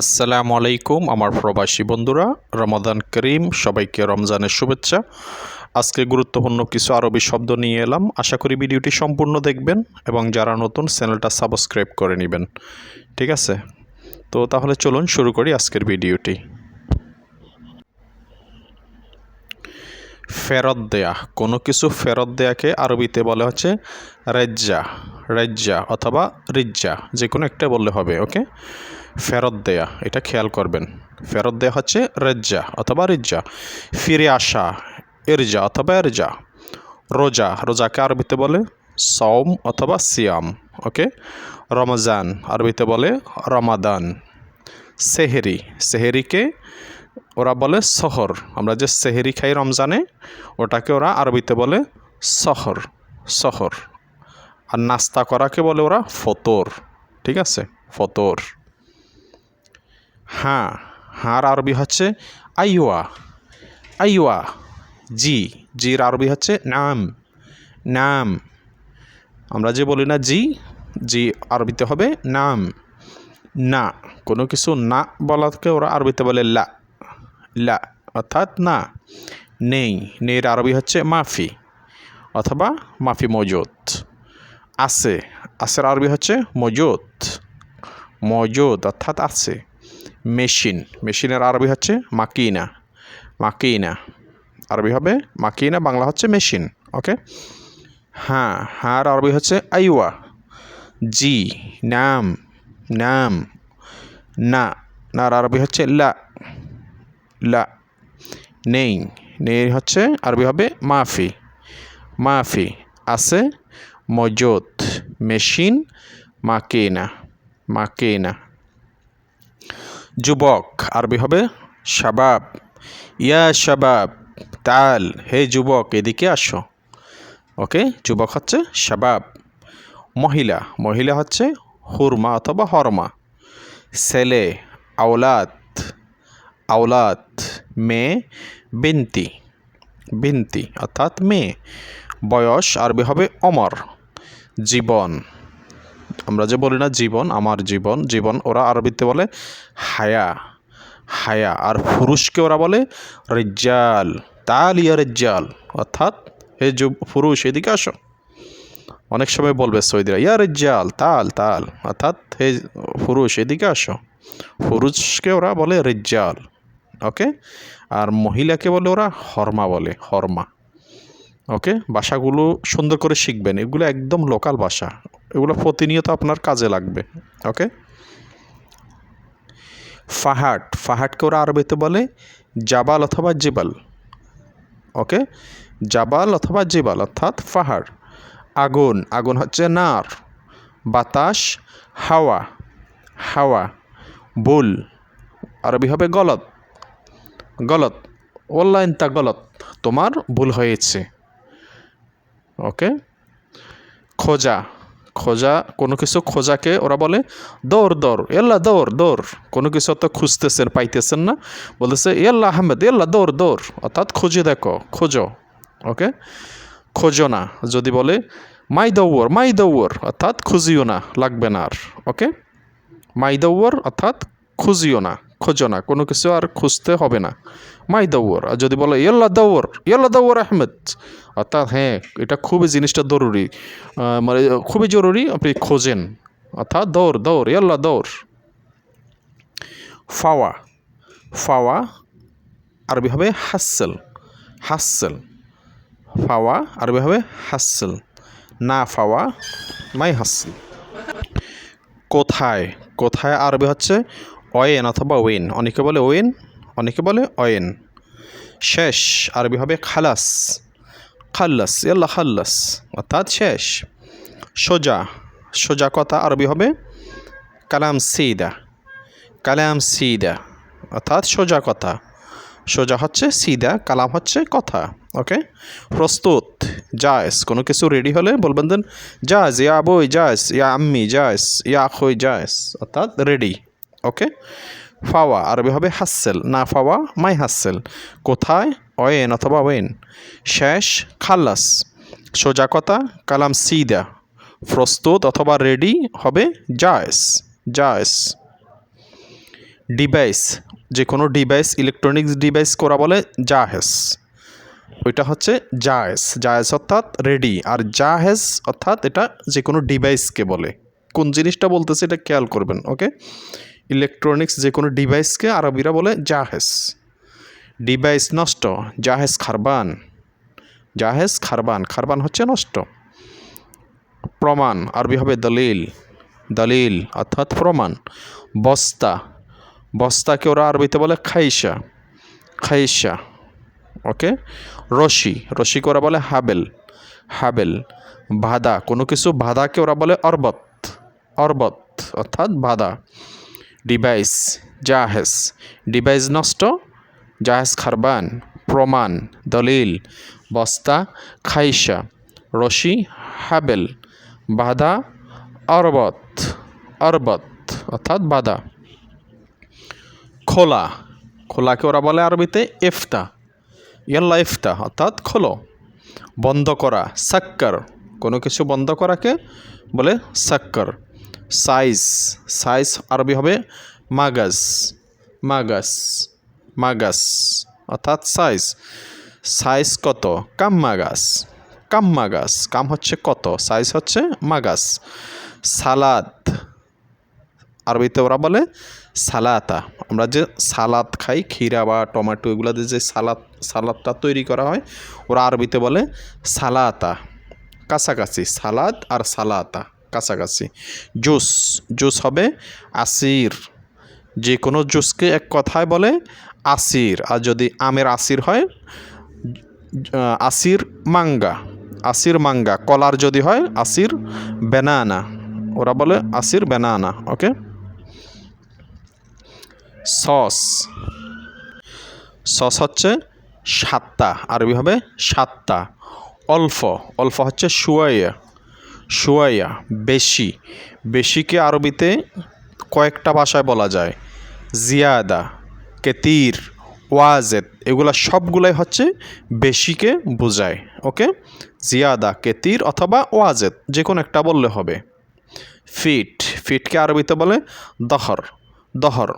আসসালামু আলাইকুম আমার প্রবাসী বন্ধুরা, রমাদান করিম, সবাইকে রমজানের শুভেচ্ছা। আজকে গুরুত্বপূর্ণ কিছু আরবি শব্দ নিয়ে এলাম। আশা করি ভিডিওটি সম্পূর্ণ দেখবেন এবং যারা নতুন চ্যানেলটা সাবস্ক্রাইব করে নেবেন। ঠিক আছে? তো তাহলে চলুন শুরু করি আজকের ভিডিওটি। ফেরত দেয়া। কোনো কিছু ফেরত দেয়াকে আরবিতে বলে হচ্ছে রেজ্জা রেজ্জা অথবা রিজ্জা যে কোনো একটা বললে হবে, ওকে? ফেরত দেয়া, এটা খেয়াল করবেন। ফেরত দেয়া হচ্ছে রেজ্জা অথবা রিজ্জা। ফিরে আসা এরজা অথবা এরজা রোজা রোজাকে আরবিতে বলে? সৌম অথবা সিয়াম, ওকে? রমজান আরবিতে বলে রমাদান। সেহেরি সেহেরিকে ওরা বলে শহর আমরা যে সেহেরি খাই রমজানে, ওটাকে ওরা আরবিতে বলে শহর শহর আর নাস্তা করাকে বলে ওরা ফতর, ঠিক আছে? ফতর। হ্যাঁ হাঁর আরবি হচ্ছে আইওয়া আইওয়া জি, জির আরবি হচ্ছে নাম। নাম। আমরা যে বলি না জি জি আরবিতে হবে নাম। না, কোনো কিছু না বলাকে ওরা আরবিতে বলে লা। লা, অর্থাৎ না। নেই নেইর আরবি হচ্ছে মাফি, অথবা মাফি মজুদ। আছে আসের আরবি হচ্ছে মজুদ। মজুদ, অর্থাৎ আছে মেশিন। মেশিনের আরবি হচ্ছে মাকিনা। মাকিনা। আরবি হবে মাকিনা, বাংলা হচ্ছে মেশিন, ওকে? হ্যাঁ হ্যাঁ আরবি হচ্ছে আইওয়া। জি, নাম নাম, না। নার আরবি হচ্ছে লা লা। নেই নেই হচ্ছে আরবি হবে মাফি। মাফি, আছে মজুদ, মেশিন, মাকিনা মাকিনা। যুবক, আরবি হবে শাবাব। ইয়া শাবাব, তাল। হে যুবক, এদিকে আসো। ওকে, যুবক হচ্ছে শাবাব। মহিলা মহিলা হচ্ছে হুরমা অথবা হরমা। ছেলে আওলাত আওলাত মেয়ে, বিনতি বিনতি, অর্থাৎ মেয়ে। বয়স, আরবি হবে অমর। জীবন আমরা যে বলি না জীবন, আমার জীবন জীবন ওরা আরবিতে বলে হায়া হায়া। আর পুরুষকে ওরা বলে রেজ্জাল, তাল ইয়া রেজ্জাল। অর্থাৎ হে পুরুষ, এদিকে আসো। অনেক সময় বলবে সৌদিরা, ইয়া রেজ্জাল, তাল তাল। অর্থাৎ হে পুরুষ, এদিকে আসো। পুরুষকে ওরা বলে রেজ্জাল, ওকে? আর মহিলাকে বলে ওরা হরমা বলে, হরমা। ওকে? ভাষাগুলো সুন্দর করে শিখবেন। এগুলো একদম লোকাল ভাষা। এগুলো প্রতিনিয়ত আপনার কাজে লাগবে, ওকে? ফাহাট ফাহাটকে ওরা আরবিতে বলে জাবাল অথবা জিবাল, ওকে? জাবাল অথবা জিবাল, অর্থাৎ ফাহাড় আগুন আগুন হচ্ছে নার। বাতাস, হাওয়া হাওয়া। বুল, আরবি হবে গলত। গলত। অনলাইন তা গলত। তোমার ভুল হয়েছে। ওকে খোঁজা খোঁজা, কোনো কিছু খোঁজাকে ওরা বলে দৌড় দৌড় এল্লা দৌড় দৌড়। কোনো কিছু তো খুঁজতেছেন, পাইতেছেন না। বলতেছে এল্লা আহমেদ এল্লা দৌড় দৌড়। অর্থাৎ খুঁজে দেখো, খোঁজো। ওকে খোঁজো না, যদি বলে, মাই দৌড় মাই দৌড় অর্থাৎ খুঁজিও না, লাগবে না আর। ওকে মাই দৌড়, অর্থাৎ খুঁজিও না। খোঁজো না, কোনো কিছু আর খুঁজতে হবে না। মাই দৌড় আর যদি বলে, ইয়ল্লা দৌড় ইয়ল্লা দৌড় আহমেদ। অর্থাৎ হ্যাঁ এটা খুবই জিনিসটা জরুরি। মানে খুবই জরুরি, আপনি খোঁজেন। অর্থাৎ দৌড় দৌড়, ইয়ল্লা দৌড়। ফাওয়া ফাওয়া আরবি হবে হাসেল হাসেল। ফাওয়া আরবি হবে হাসেল, না ফাওয়া, মাই হাসেল। কোথায় কোথায় আরবি হচ্ছে অয়েন অথবা ওয়েন। অনেকে বলে ওয়েন, অনেকে বলে অয়েন। শেষ, আরবি হবে খালাস। খাল্লাস ইয়াল্লা খাল্লাস অর্থাৎ শেষ। সোজা সোজা কথা আরবি হবে কালাম সিদা। কালাম সিদা, অর্থাৎ সোজা কথা। সোজা হচ্ছে সিদা, কালাম হচ্ছে কথা, ওকে? প্রস্তুত জায়স কোনো কিছু রেডি হলে বলবেন দেন জায়স ইয়া বই জায়স ইয়া আম্মি জায়স ইয়া আখই জায়স অর্থাৎ রেডি ওকে ফাওয়া আরবি হবে হাসেল না ফাওয়া মাই হাসেল কোথায়? অয়েন অথবা ওয়েন শেষ খাল্লাস সোজা কথা, কালাম সিদা প্রস্তুত অথবা রেডি হবে জায়স জায়স ডিভাইস যে কোনো ডিভাইস ইলেকট্রনিক্স ডিভাইস করা বলে জাহেজ ওইটা হচ্ছে জায়েজ জায়েজ অর্থাৎ রেডি আর জাহেজ অর্থাৎ এটা যে কোনো ডিভাইসকে বলে। কোন জিনিসটা বলতেছে এটা খেয়াল করবেন ওকে ইলেকট্রনিক্স যে কোনো ডিভাইসকে আরবিরা বলে জাহেজ। ডিভাইস নষ্ট, জাহেজ খারবান। জাহেজ খারবান খারবান হচ্ছে নষ্ট। প্রমাণ, আরবি হবে দলিল। দলিল অর্থাৎ প্রমাণ। বস্তা, বস্তাকে ওরা আরবিতে বলে খাইসা খাইসা ওকে? রশি, রশিকে ওরা বলে হাবেল। হাবেল বাধা কোনো কিছু বাধাকে ওরা বলে অরবত। অরবত, অর্থাৎ বাধা ডিভাইস, জাহেজ। ডিভাইস নষ্ট, জাহেজ খারবান, প্রমাণ, দলিল, বস্তা খাইসা রশি, হাবেল, বাধা, অরবত অরবত, অর্থাৎ বাধা। খোলা, খোলাকে ওরা বলে আরবিতে ইফতা। ইয়াল্লা ইফতা, অর্থাৎ খোলো। বন্ধ করা, সাক্কর, কোনো কিছু বন্ধ করাকে বলে সাক্কর। সাইজ সাইজ আরবি হবে মাগাস মাগাস মাগাস অর্থাৎ সাইজ সাইজ কত? কাম মাগাস কাম মাগাস কাম হচ্ছে কত? সাইজ হচ্ছে মাগাস সালাদ আরবিতে ওরা বলে সালাতা। আমরা যে সালাদ খাই, ক্ষীরা বা টমেটো এগুলো দিয়ে যে সালাদ সালাদটা তৈরি করা হয়, ওরা আরবিতে বলে সালাতা। কাছাকাছি, সালাদ আর সালাতা। কাছাকাছি। জুস জুস হবে আসির। যে কোনো জুসকে এক কথায় বলে আসির। আর যদি আমের আসির হয় আসির মাঙ্গা। আসির মাঙ্গা। কলার যদি হয়, আসির বেনানা ওরা বলে আসির বেনানা ওকে? সস। সস হচ্ছে সাতটা আরবি হবে সাতটা অল্প। অল্প হচ্ছে শুয়াইয়া। শুয়াইয়া বেশি। বেশিকে আরবিতে কয়েকটা ভাষায় বলা যায়। জিয়াদা, কেতির, ওয়াজেদ, এগুলা সবগুলাই হচ্ছে বেশিকে বোঝায়, ওকে? জিয়াদা, কেতির অথবা ওয়াজেদ যে কোনো একটা বললে হবে। ফিট, ফিটকে আরবিতে বলে দহর দহর।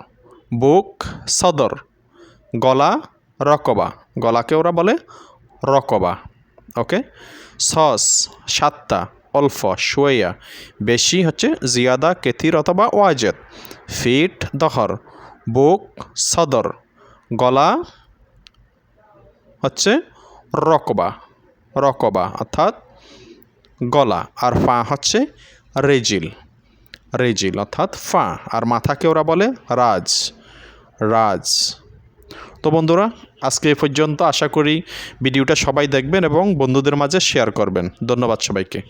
বুক, সদর। গলা, রকবা, গলাকে ওরা বলে রকবা, ওকে? সস, সাতটা। অল্প শুয়াইয়া। বেশি হচ্ছে জিয়াদা, কেথির অথবা ওয়াজেদ। ফিট, দহর। বুক, সদর। গলা হচ্ছে রকবা রকবা অর্থাৎ গলা। আর পা হচ্ছে রেজিল রেজিল অর্থাৎ ফা। আর মাথাকে ওরা বলে রাজ রাজ। তো বন্ধুরা, আজকে এ পর্যন্ত আশা করি ভিডিওটা সবাই দেখবেন এবং বন্ধুদের মাঝে শেয়ার করবেন। ধন্যবাদ সবাইকে।